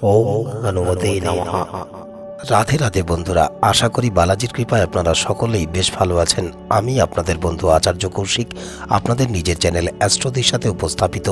哦，南无大悲一世音菩。রাধে রাধে বন্ধুরা, আশা করি বালাজির কৃপায় আপনারা সকলেই বেশ ভালো আছেন। আমি আপনাদের বন্ধু আচার্য কৌশিক, আপনাদের নিজের চ্যানেল অ্যাস্ট্রোদের সাথে উপস্থাপিত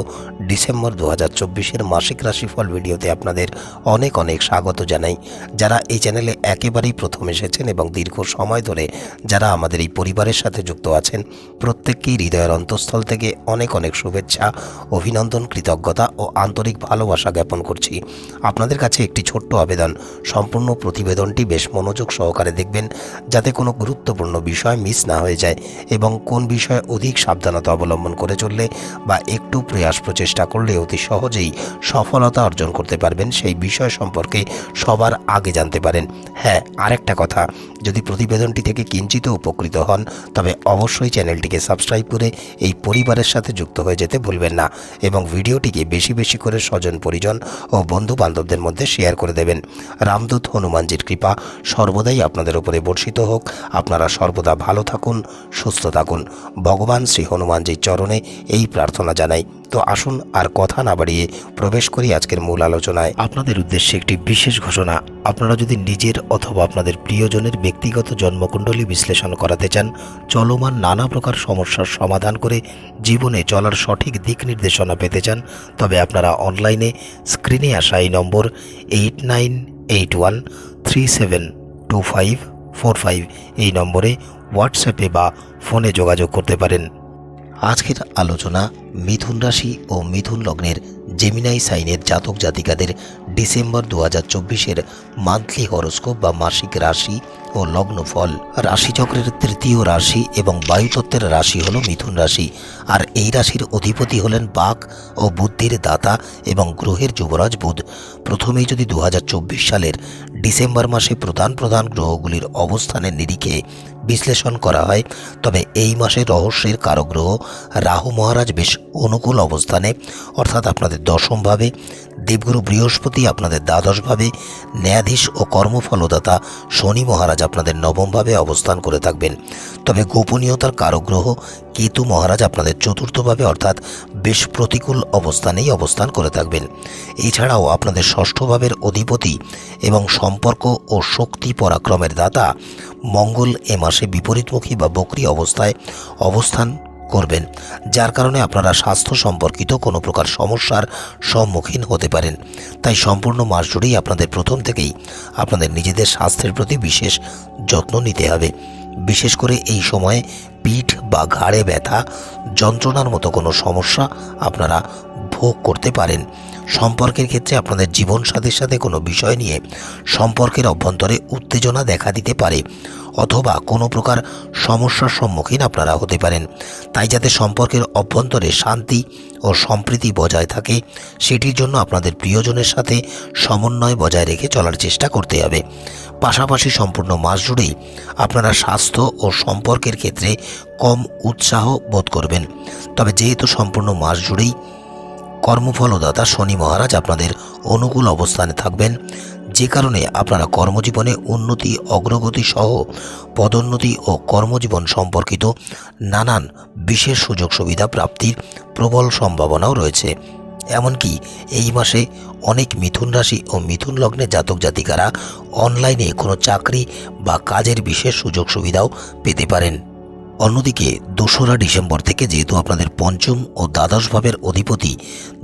ডিসেম্বর দু হাজার চব্বিশের মাসিক রাশিফল ভিডিওতে আপনাদের অনেক অনেক স্বাগত জানাই। যারা এই চ্যানেলে একেবারেই প্রথম এসেছেন এবং দীর্ঘ সময় ধরে যারা আমাদের এই পরিবারের সাথে যুক্ত আছেন, প্রত্যেককেই হৃদয়ের অন্তঃস্থল থেকে অনেক অনেক শুভেচ্ছা, অভিনন্দন, কৃতজ্ঞতা ও আন্তরিক ভালোবাসা জ্ঞাপন করছি। আপনাদের কাছে একটি ছোট্ট আবেদন, সম্পূর্ণ প্রতিবেদনটি বেশ মনোযোগ সহকারে দেখবেন, যাতে কোনো গুরুত্বপূর্ণ বিষয় মিস না হয়ে যায় এবং কোন বিষয়ে অধিক সাবধানতা অবলম্বন করে চললে বা একটু প্রয়াস প্রচেষ্টা করলে অতি সহজেই সফলতা অর্জন করতে পারবেন, সেই বিষয় সম্পর্কে সবার আগে জানতে পারেন। হ্যাঁ আরেকটা কথা, যদি প্রতিবেদনটি থেকে কিঞ্চিত উপকৃত হন, তবে অবশ্যই চ্যানেলটিকে সাবস্ক্রাইব করে এই পরিবারের সাথে যুক্ত হয়ে যেতে ভুলবেন না এবং ভিডিওটিকে বেশি বেশি করে স্বজন, পরিজন ও বন্ধু বান্ধবদের মধ্যে শেয়ার করে দেবেন। রামদূত হনুমানজির কৃপা সর্বদাই আপনাদের উপরে বর্ষিত হোক। আপনারা সর্বদা ভালো থাকুন, সুস্থ থাকুন। ভগবান শ্রী হনুমানজির চরণে এই প্রার্থনা জানাই। তো আসুন আর কথা না বাড়িয়ে প্রবেশ করি আজকের মূল আলোচনায়। আপনাদের উদ্দেশ্যে একটি বিশেষ ঘোষণা। আপনারা যদি নিজের অথবা আপনাদের প্রিয়জনের ব্যক্তিগত জন্মকুণ্ডলী বিশ্লেষণ করাতে চান, চলমান নানা প্রকার সমস্যার সমাধান করে জীবনে চলার সঠিক দিক নির্দেশনা পেতে চান, তবে আপনারা অনলাইনে স্ক্রিনে আসা এই number eight nine eight one three seven two five four five এই নম্বরে হোয়াটসঅ্যাপে বা ফোনে যোগাযোগ করতে পারেন। আজকের আলোচনা মিথুন রাশি ও মিথুন লগ্নের জেমিনাই সাইনের জাতক জাতিকাদের ডিসেম্বর দু হাজার চব্বিশের মান্থলি হরোস্কোপ বা মাসিক রাশি ও লগ্ন ফল। রাশিচক্রের তৃতীয় রাশি এবং বায়ুতত্ত্বের রাশি হল মিথুন রাশি। আর এই রাশির অধিপতি হলেন বাক ও বুদ্ধির দাতা এবং গ্রহের যুবরাজ বুধ। প্রথমেই যদি দু হাজার চব্বিশ সালের ডিসেম্বর মাসে প্রধান প্রধান গ্রহগুলির অবস্থানের নিরিখে বিশ্লেষণ করা হয়, তবে এই মাসে রহস্যের কারগ্রহ রাহু মহারাজ বেশ অনুকূল অবস্থানে। অর্থাৎ আপনাদের দশমভাবে দেবগুরু বৃহস্পতি আপনাদের দ্বাদশভাবে, ন্যায়াধীশ ও কর্মফলদাতা শনি মহারাজ আপনাদের নবমভাবে অবস্থান করে থাকবেন। তবে গোপনীয়তার কারগ্রহ, কেতু মহারাজ আপনাদের চতুর্থভাবে অর্থাৎ বেশ প্রতিকূল অবস্থানেই অবস্থান করে থাকবেন। এছাড়াও আপনাদের ষষ্ঠভাবের অধিপতি এবং সম্পর্ক ও শক্তি পরাক্রমের দাতা মঙ্গল এ মাসে বিপরীতমুখী বা বক্রি অবস্থায় অবস্থান করবেন, যার কারণে আপনারা স্বাস্থ্য সম্পর্কিত কোনো প্রকার সমস্যার সম্মুখীন হতে পারেন। তাই সম্পূর্ণ মাস জুড়েই আপনাদের প্রথম থেকেই আপনাদের নিজেদের স্বাস্থ্যের প্রতি বিশেষ যত্ন নিতে হবে। বিশেষ করে এই সময়ে পিঠ বা ঘাড়ে ব্যথা, যন্ত্রণার মতো কোনো সমস্যা আপনারা ভোগ করতে পারেন। সম্পর্কের ক্ষেত্রে আপনাদের জীবনসাথীর সাথে কোনো বিষয় নিয়ে সম্পর্কের অভ্যন্তরে উত্তেজনা দেখা দিতে পারে অথবা কোনো প্রকার সমস্যার সম্মুখীন আপনারা হতে পারেন। তাই যাতে সম্পর্কের অভ্যন্তরে শান্তি ও সম্প্রীতি বজায় থাকে, সেটির জন্য আপনাদের প্রিয়জনের সাথে সমন্বয় বজায় রেখে চলার চেষ্টা করতে হবে। পাশাপাশি সম্পূর্ণ মাস জুড়েই আপনারা স্বাস্থ্য ও সম্পর্কের ক্ষেত্রে কম উৎসাহ বোধ করবেন। তবে যেহেতু সম্পূর্ণ মাস জুড়েই কর্মফলদাতা শনি মহারাজ আপনাদের অনুকূল অবস্থানে থাকবেন। যে কারণে আপনারা কর্মজীবনে উন্নতি, অগ্রগতি সহ পদোন্নতি ও কর্মজীবন সম্পর্কিত নানান বিশেষ সুযোগ সুবিধা প্রাপ্তির প্রবল সম্ভাবনাও রয়েছে। এমনকি এই মাসে অনেক মিথুন রাশি ও মিথুন লগ্নে জাতক জাতিকারা অনলাইনে কোনো চাকরি বা কাজের বিশেষ সুযোগ সুবিধাও পেতে পারেন। অন্যদিকে দোসরা ডিসেম্বর থেকে যেহেতু আপনাদের পঞ্চম ও দ্বাদশ ভাবের অধিপতি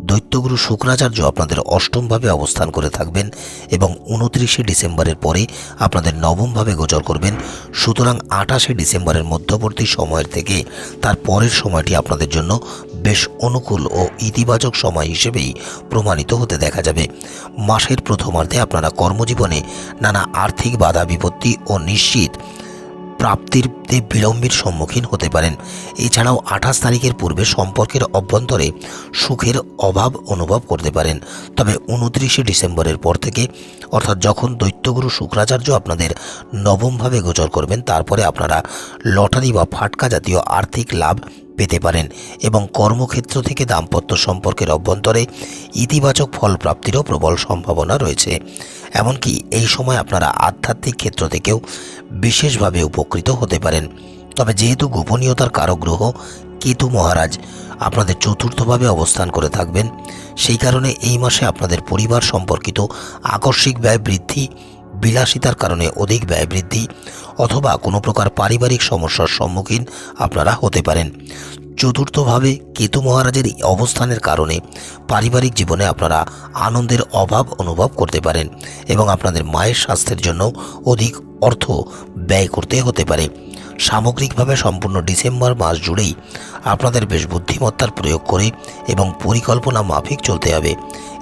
দৈত্যগুরু শুক্রাচার্য আপনাদের অষ্টমভাবে অবস্থান করে থাকবেন এবং উনত্রিশে ডিসেম্বরের পরে আপনাদের নবমভাবে গোচর করবেন, সুতরাং আঠাশে ডিসেম্বরের মধ্যবর্তী সময়ের থেকে তার পরের সময়টি আপনাদের জন্য বেশ অনুকূল ও ইতিবাচক সময় হিসেবেই প্রমাণিত হতে দেখা যাবে। মাসের প্রথমার্ধে আপনারা কর্মজীবনে নানা আর্থিক বাধা বিপত্তি ও নিশ্চিত প্রাপ্তির তে বিলম্বের সম্মুখীন হতে পারেন। এছাড়াও আঠাশ তারিখের পূর্বে সম্পর্কের অভ্যন্তরে সুখের অভাব অনুভব করতে পারেন। তবে উনত্রিশে ডিসেম্বরের পর থেকে, অর্থাৎ যখন দৈত্যগুরু শুক্রাচার্য আপনাদের নবমভাবে গোচর করবেন, তারপরে আপনারা লটারি বা ফাটকা জাতীয় আর্থিক লাভ পেতে পারেন এবং কর্মক্ষেত্র থেকে দাম্পত্য সম্পর্কের অভ্যন্তরে ইতিবাচক ফল প্রাপ্তিরও প্রবল সম্ভাবনা রয়েছে। এমনকি এই সময় আপনারা আধ্যাত্মিক ক্ষেত্র থেকেও বিশেষভাবে উপকৃত হতে পারেন। তবে যেহেতু গোপনীয়তার কারক গ্রহ কেতু মহারাজ আপনাদের চতুর্থভাবে অবস্থান করে থাকবেন, সেই কারণে এই মাসে আপনাদের পরিবার সম্পর্কিত আকস্মিক ব্যয় বৃদ্ধি বিলাসিতার কারণে অধিক ব্যয় বৃদ্ধি অথবা কোনো প্রকার পারিবারিক সমস্যার সম্মুখীন আপনারা হতে পারেন। চতুর্থভাবে কেতু মহারাজের অবস্থানের কারণে পারিবারিক জীবনে আপনারা আনন্দের অভাব অনুভব করতে পারেন এবং আপনাদের মায়ের স্বাস্থ্যের জন্য অধিক অর্থ ব্যয় করতে হতে পারে। সামগ্রিকভাবে সম্পূর্ণ ডিসেম্বর মাস জুড়েই আপনাদের বেশ বুদ্ধিমত্তার প্রয়োগ করে এবং পরিকল্পনা মাফিক চলতে হবে।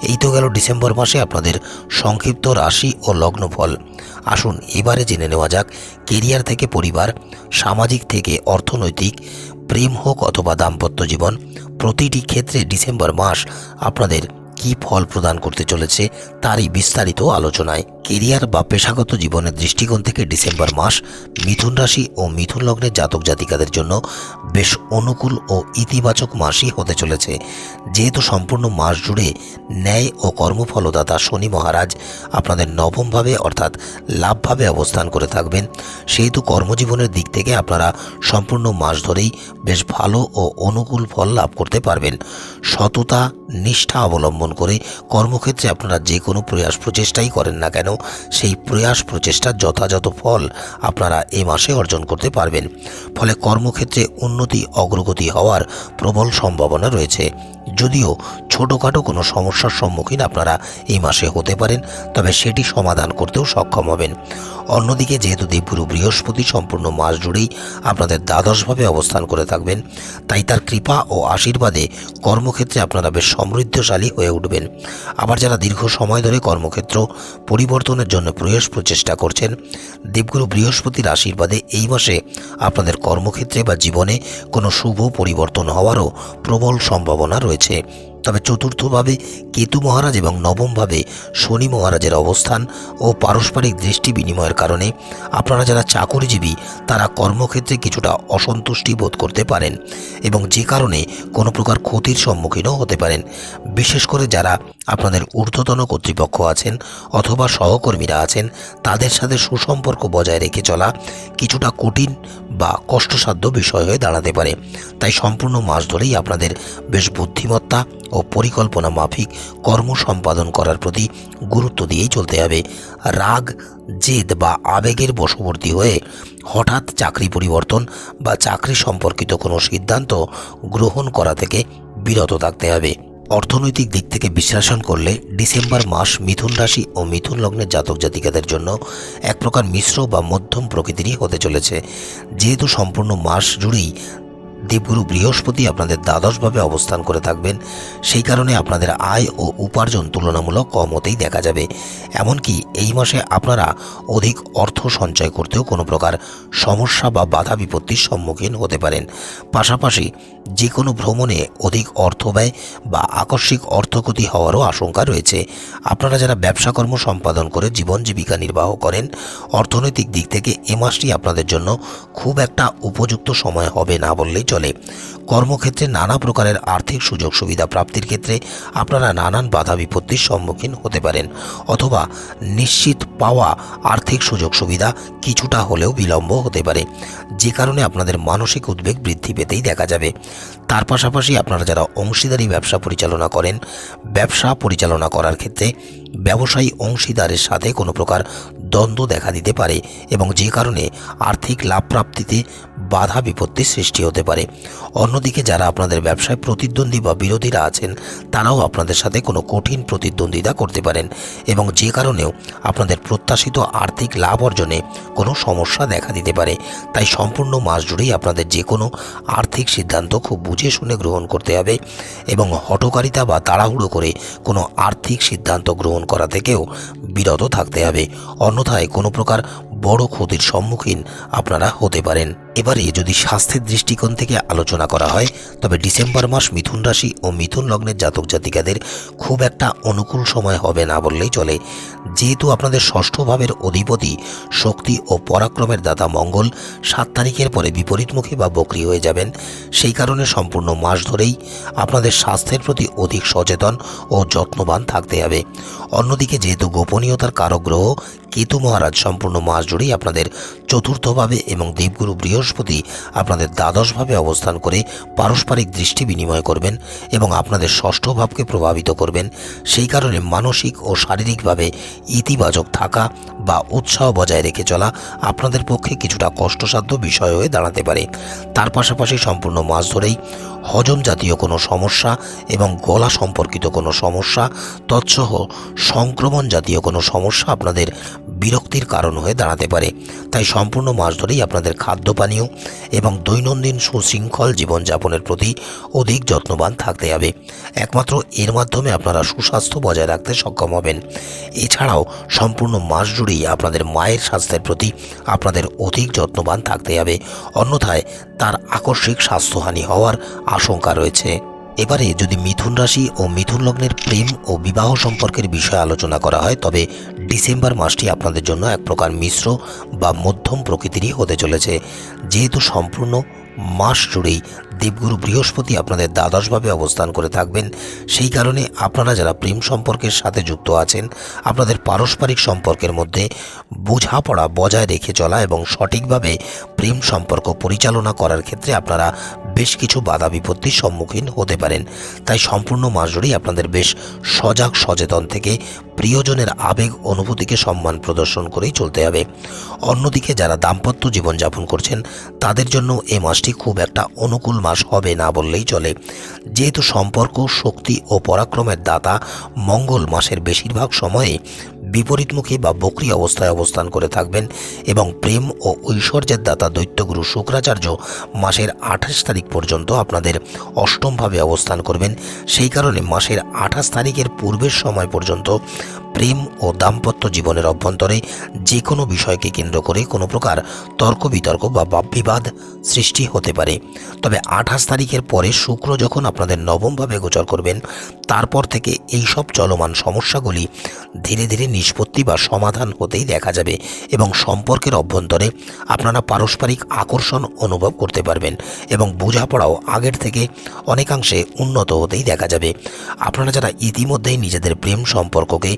এই তো গেল ডিসেম্বর মাসে আপনাদের সংক্ষিপ্ত রাশি ও লগ্নফল। আসুন, এবারে জেনে নেওয়া যাক, কেরিয়ার থেকে পরিবার, সামাজিক থেকে অর্থনৈতিক, প্রেম হোক অথবা দাম্পত্য জীবন, প্রতিটি ক্ষেত্রে ডিসেম্বর মাস আপনাদের কী ফল প্রদান করতে চলেছে, তারই বিস্তারিত আলোচনায়। কেরিয়ার বা পেশাগত জীবনের দৃষ্টিকোণ থেকে ডিসেম্বর মাস মিথুন রাশি ও মিথুন লগ্নের জাতক জাতিকাদের জন্য বেশ অনুকূল ও ইতিবাচক মাসই হতে চলেছে। যেহেতু সম্পূর্ণ মাস জুড়ে ন্যায় ও কর্মফলদাতা শনি মহারাজ আপনাদের নবমভাবে অর্থাৎ লাভভাবে অবস্থান করে থাকবেন। সেহেতু কর্মজীবনের দিক থেকে আপনারা সম্পূর্ণ মাস ধরেই বেশ ভালো ও অনুকূল ফল লাভ করতে পারবেন। সততা, নিষ্ঠা অবলম্বন করে কর্মক্ষেত্রে আপনারা যে কোনো প্রয়াস প্রচেষ্টাই করেন না কেন সেই প্রয়াস প্রচেষ্টার যথাযথ ফল আপনারা এ মাসে অর্জন করতে পারবেন। ফলে কর্মক্ষেত্রে উন্নতি, অগ্রগতি হওয়ার প্রবল সম্ভাবনা রয়েছে। যদিও ছোটোখাটো কোনো সমস্যার সম্মুখীন আপনারা এই মাসে হতে পারেন, তবে সেটি সমাধান করতেও সক্ষম হবেন। অন্যদিকে যেহেতু দেবগুরু বৃহস্পতি সম্পূর্ণ মাস জুড়েই আপনাদের দ্বাদশভাবে অবস্থান করে থাকবেন, তাই তার কৃপা ও আশীর্বাদে কর্মক্ষেত্রে আপনারা বেশ সমৃদ্ধশালী হয়ে উঠবেন। আবার যারা দীর্ঘ সময় ধরে কর্মক্ষেত্র পরিবর্তনের জন্য প্রয়াস প্রচেষ্টা করছেন। দেবগুরু বৃহস্পতির আশীর্বাদে এই মাসে আপনাদের কর্মক্ষেত্রে বা জীবনে কোনো শুভ পরিবর্তন হওয়ারও প্রবল সম্ভাবনা রয়েছে। তবে চতুর্থভাবে কেতু মহারাজ এবং নবমভাবে শনি মহারাজের অবস্থান ও পারস্পরিক দৃষ্টি বিনিময়ের কারণে আপনারা যারা চাকরিজীবী, তারা কর্মক্ষেত্রে কিছুটা অসন্তুষ্টি বোধ করতে পারেন এবং যে কারণে কোনো প্রকার ক্ষতির সম্মুখীনও হতে পারেন। বিশেষ করে যারা আপনাদের ঊর্ধ্বতন কর্তৃপক্ষ আছেন অথবা সহকর্মীরা আছেন, তাদের সাথে সুসম্পর্ক বজায় রেখে চলা কিছুটা কঠিন বা কষ্টসাধ্য বিষয় হয়ে দাঁড়াতে পারে। তাই সম্পূর্ণ মাস ধরেই আপনাদের বেশ বুদ্ধিমত্তা ও পরিকল্পনা মাফিক কর্ম সম্পাদন করার প্রতি গুরুত্ব দিয়েই চলতে হবে। রাগ, জেদ বা আবেগের বশবর্তী হয়ে হঠাৎ চাকরি পরিবর্তন বা চাকরি সম্পর্কিত কোনো সিদ্ধান্ত গ্রহণ করা থেকে বিরত থাকতে হবে। অর্থনৈতিক দিক থেকে বিশ্লেষণ করলে ডিসেম্বর মাস মিথুন রাশি ও মিথুন লগ্নের জাতক জাতিকাদের জন্য এক প্রকার মিশ্র বা মধ্যম প্রকৃতিরই হতে চলেছে। যেহেতু সম্পূর্ণ মাস জুড়েই দেবগুরু বৃহস্পতি আপনাদের দ্বাদশভাবে অবস্থান করে থাকবেন। সেই কারণে আপনাদের আয় ও উপার্জন তুলনামূলক কম হতেই দেখা যাবে। এমনকি এই মাসে আপনারা অধিক অর্থ সঞ্চয় করতেও কোনো প্রকার সমস্যা বা বাধা বিপত্তির সম্মুখীন হতে পারেন। পাশাপাশি যে কোনো ভ্রমণে অধিক অর্থ ব্যয় বা আকস্মিক অর্থক্ষতি হওয়ারও আশঙ্কা রয়েছে। আপনারা যারা ব্যবসাকর্ম সম্পাদন করে জীবন জীবিকা নির্বাহ করেন, অর্থনৈতিক দিক থেকে এ মাসটি আপনাদের জন্য খুব একটা উপযুক্ত সময় হবে না বললেই চলে। কর্মক্ষেত্রে নানা প্রকারের আর্থিক সুযোগ সুবিধা প্রাপ্তির ক্ষেত্রে আপনারা নানান বাধা বিপত্তির সম্মুখীন হতে পারেন, অথবা নিশ্চিত পাওয়া আর্থিক সুযোগ সুবিধা কিছুটা হলেও বিলম্ব হতে পারে, যে কারণে আপনাদের মানসিক উদ্বেগ বৃদ্ধি পেতেই দেখা যাবে। তার পাশাপাশি আপনারা যারা অংশীদারি ব্যবসা পরিচালনা করেন, ব্যবসা পরিচালনা করার ক্ষেত্রে ব্যবসায়ী অংশীদারের সাথে কোনো প্রকার দ্বন্দ্ব দেখা দিতে পারে এবং যে কারণে আর্থিক লাভ প্রাপ্তিতে বাধা বিপত্তির সৃষ্টি হতে পারে। অন্যদিকে যারা আপনাদের ব্যবসায় প্রতিদ্বন্দ্বী বা বিরোধীরা আছেন, তারাও আপনাদের সাথে কোনো কঠিন প্রতিদ্বন্দ্বিতা করতে পারেন এবং যে কারণেও আপনাদের প্রত্যাশিত আর্থিক লাভ অর্জনে কোনো সমস্যা দেখা দিতে পারে। তাই সম্পূর্ণ মাস জুড়েই আপনাদের যে কোনো আর্থিক সিদ্ধান্ত খুব বুঝে শুনে গ্রহণ করতে হবে এবং হটকারিতা বা তাড়াহুড়ো করে কোনো আর্থিক সিদ্ধান্ত গ্রহণ করা থেকেও বিরত থাকতে হবে। অন্যথায় কোনো প্রকার বড় ক্ষতির সম্মুখীন আপনারা হতে পারেন। এবারে যদি স্বাস্থ্যের দৃষ্টিকোণ থেকে আলোচনা করা হয়, তবে ডিসেম্বর মাস মিথুন রাশি ও মিথুন লগ্নের জাতক জাতিকাদের খুব একটা অনুকূল সময় হবে না বললেই চলে। যেহেতু আপনাদের ষষ্ঠ ভাবের অধিপতি শক্তি ও পরাক্রমের দাতা মঙ্গল সাত তারিখের পরে বিপরীতমুখী বা বকরি হয়ে যাবেন। সেই কারণে সম্পূর্ণ মাস ধরেই আপনাদের স্বাস্থ্যের প্রতি অধিক সচেতন ও যত্নবান থাকতে হবে। অন্যদিকে যেহেতু গোপনীয়তার কারক গ্রহ কেতু মহারাজ সম্পূর্ণ মাস জুড়েই আপনাদের চতুর্থভাবে এবং দেবগুরু বৃহস্পতি আপনাদের দ্বাদশভাবে অবস্থান করে পারস্পরিক দৃষ্টি বিনিময় করবেন এবং আপনাদের ষষ্ঠ ভাবকে প্রভাবিত করবেন। সেই কারণে মানসিক ও শারীরিকভাবে ইতিবাচক থাকা বা উৎসাহ বজায় রেখে চলা আপনাদের পক্ষে কিছুটা কষ্টসাধ্য বিষয় হয়ে দাঁড়াতে পারে। তার পাশাপাশি সম্পূর্ণ মাস ধরেই হজম জাতীয় কোনো সমস্যা এবং গলা সম্পর্কিত কোনো সমস্যা, তৎসহ সংক্রমণ জাতীয় কোনো সমস্যা আপনাদের বিরক্তির কারণ হয়ে দাঁড়াতে পারে। তাই সম্পূর্ণ মাস ধরেই আপনাদের খাদ্য পানীয় এবং দৈনন্দিন সুশৃঙ্খল জীবনযাপনের প্রতি অধিক যত্নবান থাকতে হবে। একমাত্র এর মাধ্যমে আপনারা সুস্বাস্থ্য বজায় রাখতে সক্ষম হবেন। এছাড়াও সম্পূর্ণ মাস জুড়েই আপনাদের মায়ের স্বাস্থ্যের প্রতি আপনাদের অধিক যত্নবান থাকতে হবে। অন্যথায় তার আকস্মিক স্বাস্থ্যহানি হওয়ার আশঙ্কা রয়েছে। এবারে যদি মিথুন রাশি ও মিথুন লগ্নের প্রেম ও বিবাহ সম্পর্কের বিষয়ে আলোচনা করা হয়, তবে ডিসেম্বর মাসটি আপনাদের জন্য এক প্রকার মিশ্র বা মধ্যম প্রকৃতিরই হতে চলেছে। যেহেতু সম্পূর্ণ মাস জুড়েই দেবগুরু বৃহস্পতি আপনাদের দ্বাদশভাবে অবস্থান করে থাকবেন, সেই কারণে আপনারা যারা প্রেম সম্পর্কের সাথে যুক্ত আছেন, আপনাদের পারস্পরিক সম্পর্কের মধ্যে বোঝাপড়া বজায় রেখে চলা এবং সঠিকভাবে প্রেম সম্পর্ক পরিচালনা করার ক্ষেত্রে আপনারা বেশ কিছু বাধা বিপত্তির সম্মুখীন হতে পারেন। তাই সম্পূর্ণ মাস জুড়েই আপনাদের বেশ সজাগ, সচেতন থেকে প্রিয়জনের আবেগ, অনুভূতিকে সম্মান প্রদর্শন করেই চলতে হবে। অন্যদিকে যারা দাম্পত্য জীবনযাপন করছেন, তাদের জন্য এ মাসটি খুব একটা অনুকূল মাস হবে না বললেই চলে। যেহেতু সম্পর্ক, শক্তি ও পরাক্রমের দাতা মঙ্গল মাসের বেশিরভাগ সময়ে বিপরীতমুখী বা বকরি অবস্থায় অবস্থান করে থাকবেন এবং প্রেম ও ঐশ্বর্যের দাতা দৈত্যগুরু শুক্রাচার্য মাসের আঠাশ তারিখ পর্যন্ত আপনাদের অষ্টমভাবে অবস্থান করবেন। সেই কারণে মাসের আঠাশ তারিখের পূর্বের সময় পর্যন্ত প্রেম ও দাম্পত্য জীবনের অভ্যন্তরে যে কোনো বিষয়কে কেন্দ্র করে কোনো প্রকার তর্ক বিতর্ক বা বাদ সৃষ্টি হতে পারে। তবে আঠাশ তারিখের পরে শুক্র যখন আপনাদের নবমভাবে গোচর করবেন, তারপর থেকে এই সব চলমান সমস্যাগুলি ধীরে ধীরে নিষ্পত্তি বা সমাধান হতেই দেখা যাবে এবং সম্পর্কের অভ্যন্তরে আপনারা পারস্পরিক আকর্ষণ অনুভব করতে পারবেন এবং বোঝাপড়াও আগের থেকে অনেকাংশে উন্নত হতেই দেখা যাবে। আপনারা যারা ইতিমধ্যেই নিজেদের প্রেম সম্পর্ককে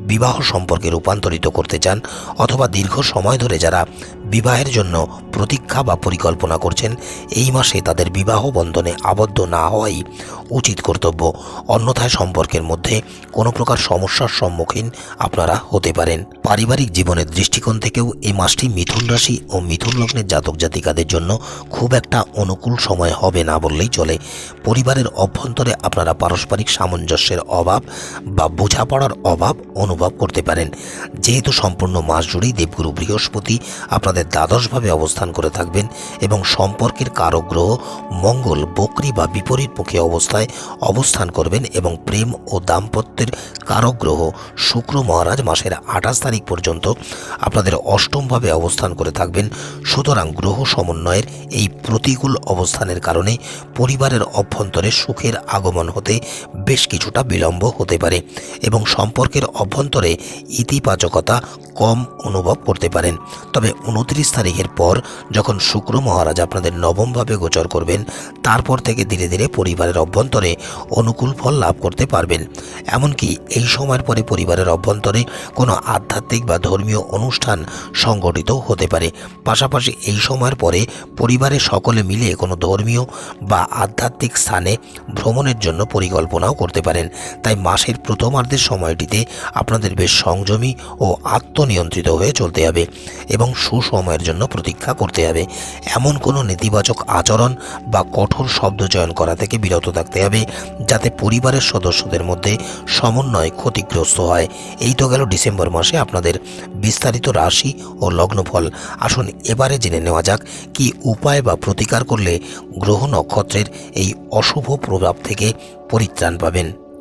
বিবাহ সম্পর্কে রূপান্তরিত করতে চান অথবা দীর্ঘ সময় ধরে যারা বিবাহের জন্য প্রতীক্ষা বা পরিকল্পনা করছেন, এই মাসে তাদের বিবাহ বন্ধনে আবদ্ধ না হওয়াই উচিত কর্তব্য। অন্যথায় সম্পর্কের মধ্যে কোনো প্রকার সমস্যার সম্মুখীন আপনারা হতে পারেন। পারিবারিক জীবনের দৃষ্টিকোণ থেকেও এই মাসটি মিথুন রাশি ও মিথুন লগ্নের জাতক জাতিকাদের জন্য খুব একটা অনুকূল সময় হবে না বললেই চলে। পরিবারের অভ্যন্তরে আপনারা পারস্পরিক সামঞ্জস্যের অভাব বা বোঝাপড়ার অভাব অনুভব করতে পারেন। যেহেতু সম্পূর্ণ মাস জুড়েই দেবগুরু বৃহস্পতি আপনাদের দ্বাদশভাবে অবস্থান করে থাকবেন এবং সম্পর্কের কারক গ্রহ মঙ্গল, বকরি বা বিপরীত বিপরীতমুখী অবস্থায় অবস্থান করবেন এবং প্রেম ও দাম্পত্যের কারক গ্রহ শুক্র মহারাজ মাসের আঠাশ তারিখ পর্যন্ত আপনাদের অষ্টমভাবে অবস্থান করে থাকবেন। সুতরাং গ্রহ সমন্বয়ের এই প্রতিকূল অবস্থানের কারণে পরিবারের অভ্যন্তরে সুখের আগমন হতে বেশ কিছুটা বিলম্ব হতে পারে এবং সম্পর্কের অভ্যন্তরে ইতিবাচকতা কম অনুভব করতে পারেন। তবে উনত্রিশ তারিখের পর যখন শুক্র মহারাজ আপনাদের নবমভাবে গোচর করবেন, তারপর থেকে ধীরে ধীরে পরিবারের অভ্যন্তরে অনুকূল ফল লাভ করতে পারবেন। এমনকি এই সময়ের পরে পরিবারের অভ্যন্তরে কোনো আধ্যাত্মিক বা ধর্মীয় অনুষ্ঠান সংগঠিত হতে পারে। পাশাপাশি এই সময়ের পরে পরিবারের সকলে মিলে কোনো ধর্মীয় বা আধ্যাত্মিক স্থানে ভ্রমণের জন্য পরিকল্পনাও করতে পারেন। তাই মাসের প্রথমার্ধের সময়টিতে আপনাদের বেশ সংযমী ও আত্মনিয়ন্ত্রিত হয়ে চলতে হবে এবং সুসময়ের জন্য প্রতীক্ষা করতে হবে। এমন কোনো নেতিবাচক আচরণ বা কঠোর শব্দ চয়ন করা থেকে বিরত থাকতে হবে, যাতে পরিবারের সদস্যদের মধ্যে সমন্বয় ক্ষতিগ্রস্ত হয়। এই তো গেল ডিসেম্বর মাসে আপনাদের বিস্তারিত রাশি ও লগ্নফল। আসুন এবারে জেনে নেওয়া যাক কি উপায় বা প্রতিকার করলে গ্রহ নক্ষত্রের এই অশুভ প্রভাব থেকে পরিত্রাণ পাবেন।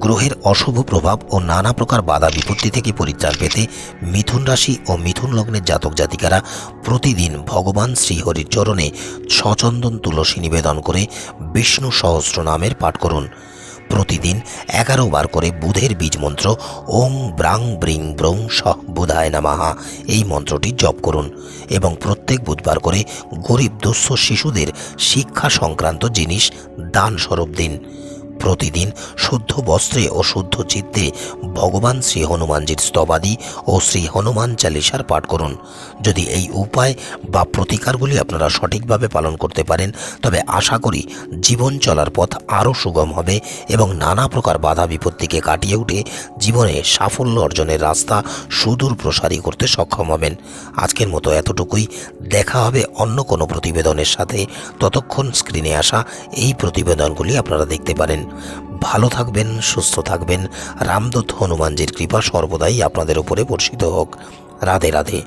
গ্রহের অশুভ প্রভাব ও নানা প্রকার বাধা বিপত্তি থেকে পরিত্রাণ পেতে মিথুন রাশি ও মিথুন লগ্নের জাতক জাতিকারা প্রতিদিন ভগবান শ্রীহরির চরণে সচন্দন তুলসী নিবেদন করে বিষ্ণু সহস্র নামের পাঠ করুন। প্রতিদিন এগারো বার করে বুধের বীজ মন্ত্র ওং ব্রাং ব্রিং ব্রং সহ বুধায় নামাহা এই মন্ত্রটি জপ করুন এবং প্রত্যেক বুধবার করে গরিব দুঃস্থ শিশুদের শিক্ষা সংক্রান্ত জিনিস দান স্বরূপ দিন। প্রতিদিন শুদ্ধ বস্ত্রে ও শুদ্ধ চিত্তে ভগবান শ্রী হনুমানজির স্তবাদি ও শ্রী হনুমান চালিসার পাঠ করুন। যদি এই উপায় বা প্রতিকারগুলি আপনারা সঠিকভাবে পালন করতে পারেন, তবে আশা করি জীবন চলার পথ আরও সুগম হবে এবং নানা প্রকার বাধা বিপত্তিকে কাটিয়ে উঠে জীবনে সাফল্য অর্জনের রাস্তা সুদূর প্রসারী করতে সক্ষম হবেন। আজকের মতো এতটুকুই। দেখা হবে অন্য কোনো প্রতিবেদনের সাথে। ততক্ষণ স্ক্রিনে আসা এই প্রতিবেদনগুলি আপনারা দেখতে পারেন। ভালো থাকবেন সুস্থ থাকবেন। রামদত্ত হনুমানজির কৃপা সর্বদাই আপনাদের উপরে বর্ষিত হোক। রাধে রাধে।